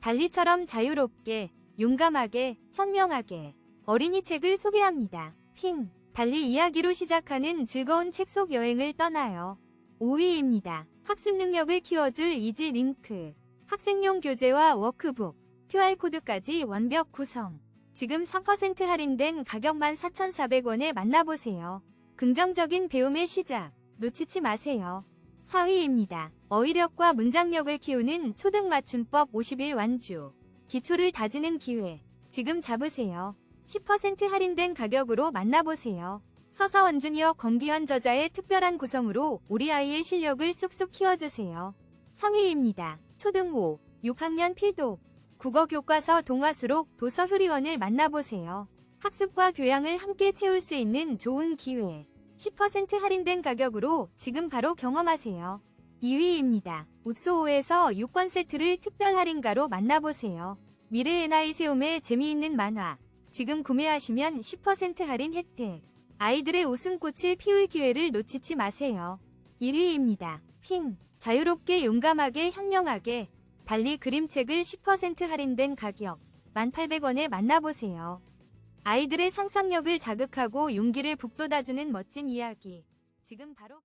달리처럼 자유롭게, 용감하게, 현명하게 어린이 책을 소개합니다. 핑, 달리 이야기로 시작하는 즐거운 책 속 여행을 떠나요. 5위입니다. 학습 능력을 키워줄 이지 링크. 학생용 교재와 워크북, QR코드까지 완벽 구성. 지금 3% 할인된 가격만 4,400원에 만나보세요. 긍정적인 배움의 시작. 놓치지 마세요. 4위입니다. 어휘력과 문장력을 키우는 초등 맞춤법 50일 완주. 기초를 다지는 기회. 지금 잡으세요. 10% 할인된 가격으로 만나보세요. 서사원 주니어 권기환 저자의 특별한 구성으로 우리 아이의 실력을 쑥쑥 키워주세요. 3위입니다. 초등 5, 6학년 필독. 국어 교과서 동화 수록 도서 효리원을 만나보세요. 학습과 교양을 함께 채울 수 있는 좋은 기회. 10% 할인된 가격으로 지금 바로 경험하세요. 2위입니다. 읍소호에서 6권 세트를 특별 할인가로 만나보세요. 미래의 나이 세움의 재미있는 만화. 지금 구매하시면 10% 할인 혜택. 아이들의 웃음꽃을 피울 기회를 놓치지 마세요. 1위입니다. 핑. 자유롭게 용감하게 현명하게 달리 그림책을 10% 할인된 가격 1,800원에 만나보세요. 아이들의 상상력을 자극하고 용기를 북돋아주는 멋진 이야기. 지금 바로